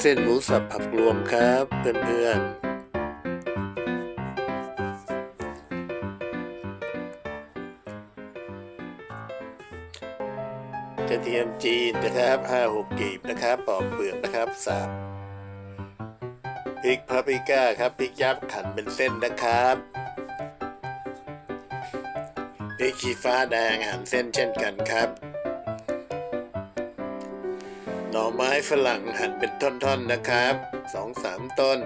เส้นหมูสับผักรวมครับเพื่อนๆกระเทียมจีนนะครับห้าหกกีบนะครับปอกเปลือกนะครับสับพริกพาปริก้าครับพริกยับขันเป็นเส้นนะครับพริกชี้ฟ้าแดงหั่นเส้นเช่นกันครับ หน่อไม้ฝรั่งหั่นเป็นท่อนๆนะครับสองสามต้น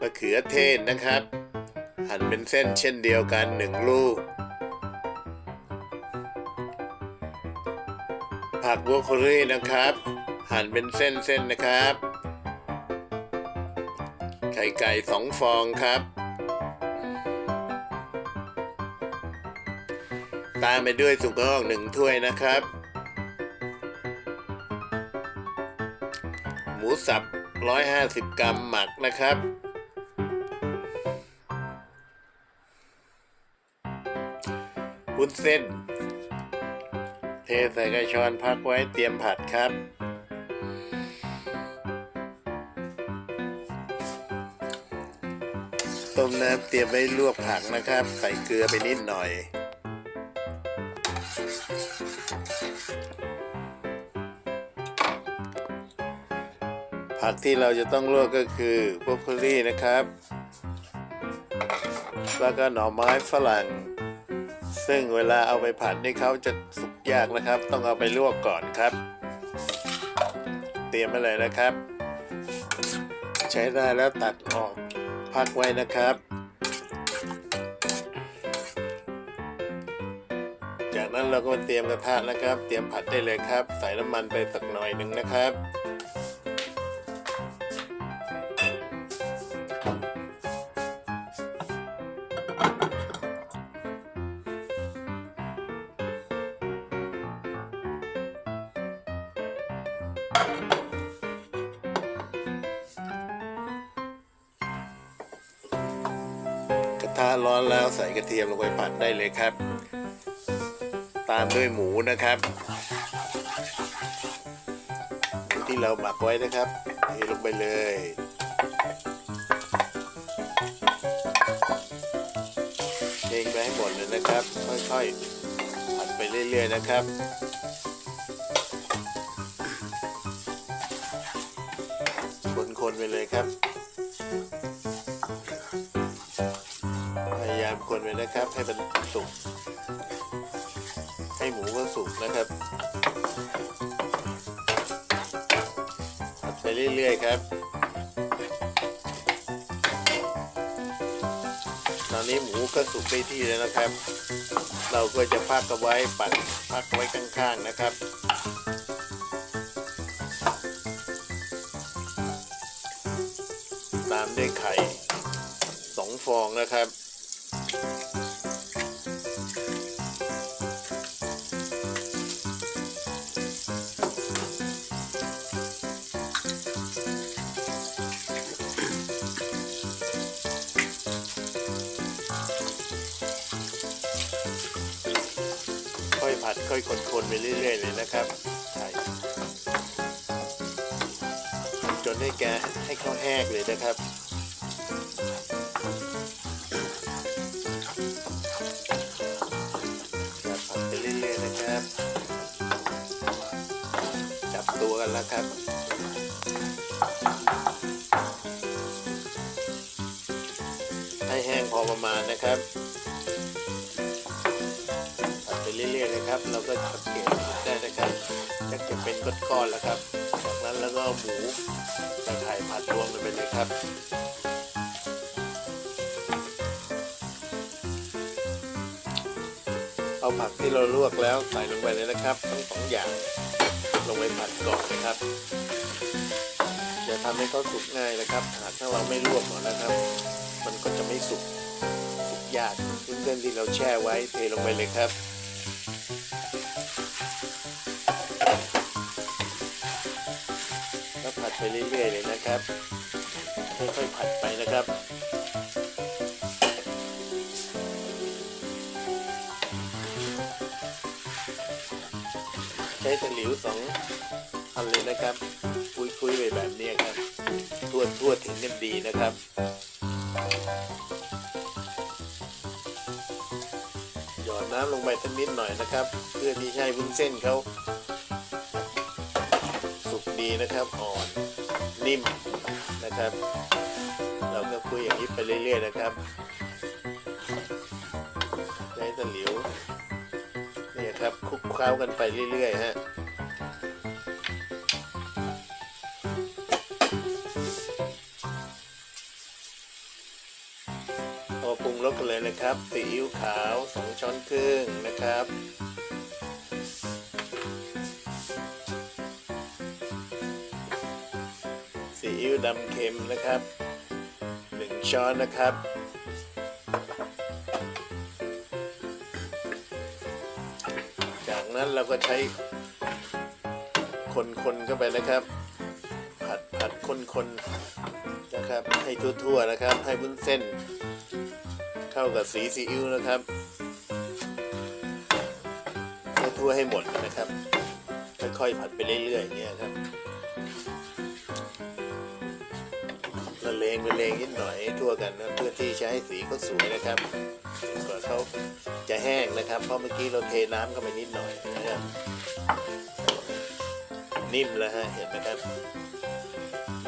มะเขือเทศนะครับ หั่นเป็นเส้นเช่นเดียวกันหนึ่งลูก ผักบรอกโคลีนะครับ หั่นเป็นเส้นๆนะครับ ไข่ไก่สองฟองครับ ตามไปด้วยสุกงอกหนึ่งถ้วยนะครับ หมูสับ 150 กรัมหมักนะครับ วุ้นเส้น เทใส่กระชอนพักไว้เตรียมผัดครับต้มน้ำเตรียมไว้ลวกผักนะครับ ใส่เกลือไปนิดหน่อย ผักที่เราจะต้องลวกก็คือบรอกโคลีนะครับ แล้วก็หน่อไม้ฝรั่ง ซึ่งเวลาเอาไปผัดนี่เขาจะสุกยากนะครับ ต้องเอาไปลวกก่อนครับ เตรียมไปเลยนะครับ ใช้ได้แล้วตัดออกพักไว้นะครับ จากนั้นเราก็มาเตรียมกระทะนะครับ เตรียมผัดได้เลยครับ ใส่น้ำมันไปสักหน่อยหนึ่งนะครับ ทะร้อนแล้วใส่กระเทียมลงไปผัดได้เลยครับ ตามด้วยหมูนะครับหมูที่เราหมักไว้นะครับเทลงไปเลยเทไปให้หมดเลยนะครับ ค่อยๆผัดไปเรื่อยๆนะครับคนๆไปเลยครับ คนไปนะครับ ให้มันสุก ให้หมูก็สุกนะครับผัดไปเรื่อยๆครับ ตอนนี้หมูก็สุกได้ที่แล้วนะครับ เราก็จะพักเอาไว้ปัดพักไว้ข้างๆนะครับตามด้วยไข่สองฟองนะครับ อยผัดค่อยคนๆ ไปเรื่อยๆ เลยนะครับใช่จนให้แกให้เขาแห้งเลยนะครับครับผัดไปเรื่อยๆ นะครับ จับตัวกันแล้วครับให้แห้งพอประมาณนะครับ เรื่อยๆนะครับ เราก็สังเกตได้นะครับจะจะเป็นก้อนๆแล้วครับ จากนั้นแล้วก็หมูตะไคร้ผัดรวมกันไปเลยครับเอาผักที่เราลวกแล้วใส่ลงไปเลยนะครับ ทั้งสองอย่างลงไปผัดก่อนนะครับจะทำให้เขาสุกง่ายนะครับหากถ้าเราไม่ลวกก่อนนะครับ มันก็จะไม่สุกสุกยากเพื่นที่เราแช่ไว้เทลงไปเลยครับ เรื่อยๆเลยนะครับ ค่อยๆผัดไปนะครับใช้ตะหลิวสองอันเลยนะครับคุยคุยๆไปแบบนี้ครับทั่วทั่วถึงกันดีนะครับหยอดน้ำลงไปสักนิดหน่อยนะครับ เพื่อที่ให้วุ้นเส้นเขาสุกดีนะครับอ่อน นิ่มนะครับ เราก็คุยอย่างนี้ไปเรื่อย ๆ นะครับใช้ตะหลิวนี่ครับคลุกเคล้ากันไปเรื่อย ๆ ฮะพอปรุงรสกันเลยนะครับซีอิ๊วขาวสองช้อนครึ่งนะครับ อิ๊วดำเค็มนะครับหนึ่งช้อนนะครับ จากนั้นเราก็ใช้คนๆเข้าไปนะครับ ผัดผัดคนๆนะครับ ให้ทั่วๆนะครับ ให้วุ้นเส้น เข้ากับสีซีอิ๊วนะครับทั่วๆให้หมดนะครับ ค่อยๆผัดไปเรื่อยๆอย่างเงี้ยครับ งละเลงนิดหน่อยให้ทั่วกันนะเพื่อที่จะให้สีเขาสวยนะครับก่อนเขาจะแห้งนะครับเพราะเมื่อกี้เราเทน้ำเข้าไปนิดหน่อยนะครับนิ่มแล้วฮะเห็นไหมครับ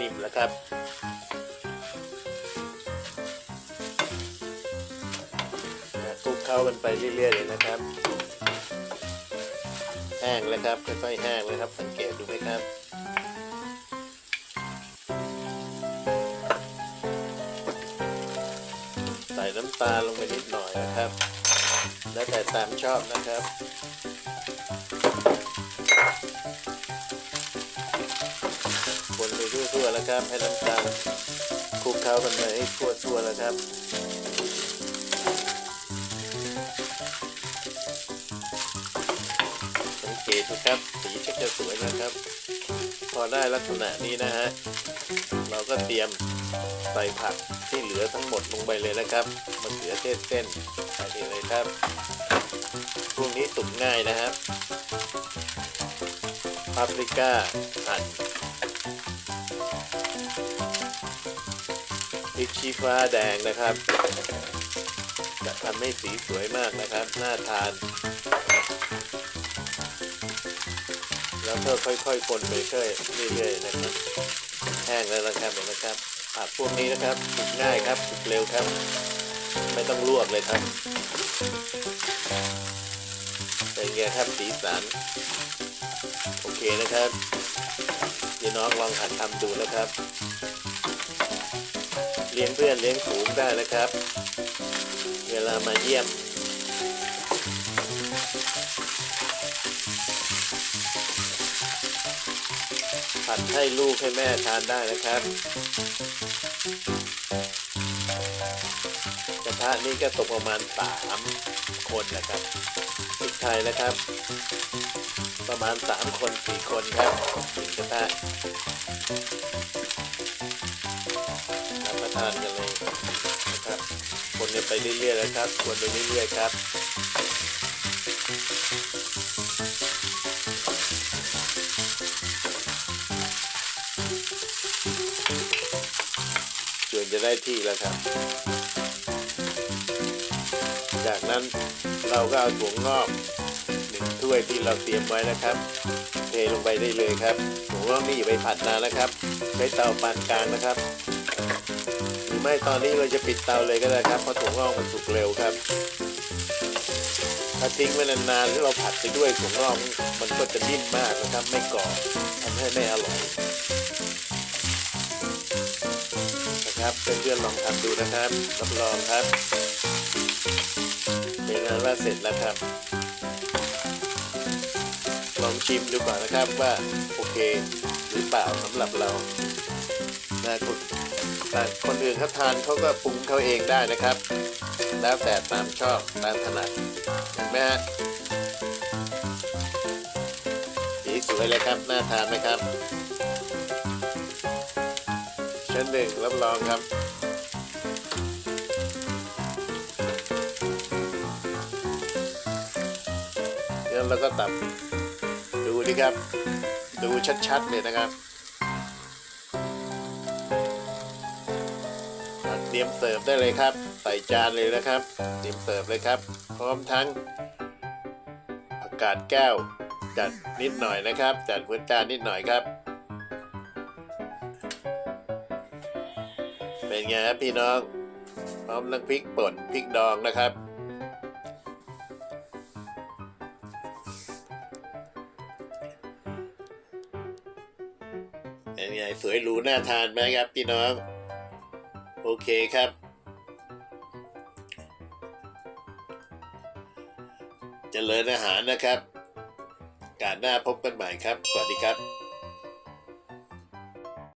นิ่มแล้วครับคลุกเข้ากันไปเรื่อยๆเลยนะครับ แห้งแล้วครับค่อยๆแห้งเลยครับ สังเกตดูไหมครับ ตาลงไปนิดหน่อยนะครับ แล้วแต่ตามชอบนะครับคนไปทั่วๆแล้วครับให้น้ำตาลคลุกเข้ากันไปให้ทั่วๆแล้วครับสังเกตดูครับสีก็จะสวยนะครับ อได้ลักษณะนี้นะฮะ เราก็เตรียมใส่ผักที่เหลือทั้งหมดลงไปเลยนะครับมะเขือเทศเส้นใส่ไปเลยครับ พวกนี้สุกง่ายนะครับปาปริก้าหั่นพริกชี้ฟ้าแดงนะครับ จะทำให้สีสวยมากนะครับ น่าทาน แล้วก็ค่อยๆคนไปเรื่อยๆเรื่อยๆนะครับ แห้งแล้วนะครับเห็นไหมครับผักพวกนี้นะครับสุกง่ายครับสุกเร็วครับ ไม่ต้องลวกเลยครับเป็นไงครับสีสันโอเคนะครับเดี๋ยวน้องลองหัดทำดูนะครับ เลี้ยงเพื่อนเลี้ยงฝูงได้นะครับ เวลามาเยี่ยม ผัดให้ลูกให้แม่ทานได้นะครับ กระทะนี้ก็ตกประมาณสามคนนะครับพริกไทยนะครับ ประมาณสามคนสี่คนครับหนึ่งกระทะรับประทานกันเลยนะครับ คนกันไปเรื่อยๆนะครับ คนไปเรื่อยๆครับ จะได้ที่แล้วครับ จากนั้นเราก็เอาถั่วงอกหนึ่งถ้วยที่เราเตรียมไว้นะครับ เทลงไปได้เลยครับถั่วงอกนี่อย่าไปผัดนานนะครับ ใช้เตาปานกลางนะครับ หรือไม่ตอนนี้เราจะปิดเตาเลยก็ได้ครับเพราะถั่วงอกมันสุกเร็วครับถ้าทิ้งไว้นานๆหรือเราผัดไปด้วยถั่วงอกมันก็จะนิ่มมากนะครับ ไม่กรอบทำให้ไม่อร่อย นะครับเพื่อนๆลองทำดูนะครับรับรองครับเป็นงานว่าเสร็จแล้วครับ ลองชิมดูก่อนนะครับว่าโอเคหรือเปล่าสำหรับเรานะคนแต่คนอื่นเขาทานเขาก็ปรุงเขาเองได้นะครับ แล้วแต่ตามชอบตามถนัดเห็นไหมฮะสีสวยเลยครับน่าทานไหมครับ ชั้นหนึ่งรับรองครับงั้นเราก็ตับดูดิครับ ดูชัดๆเลยนะครับเตรียมเสิร์ฟได้เลยครับ ใส่จานเลยนะครับ เตรียมเสิร์ฟเลยครับ พร้อมทั้งอากาศแก้ว จัดนิดหน่อยนะครับ จัดหัวจานนิดหน่อยครับ เป็นไงครับพี่น้อง พร้อมทั้งพริกป่นพริกดองนะครับ เป็นไงสวยหรูน่าทานไหมครับพี่น้อง โอเคครับ เจริญอาหารนะครับ การหน้าพบกันใหม่ครับ สวัสดีครับ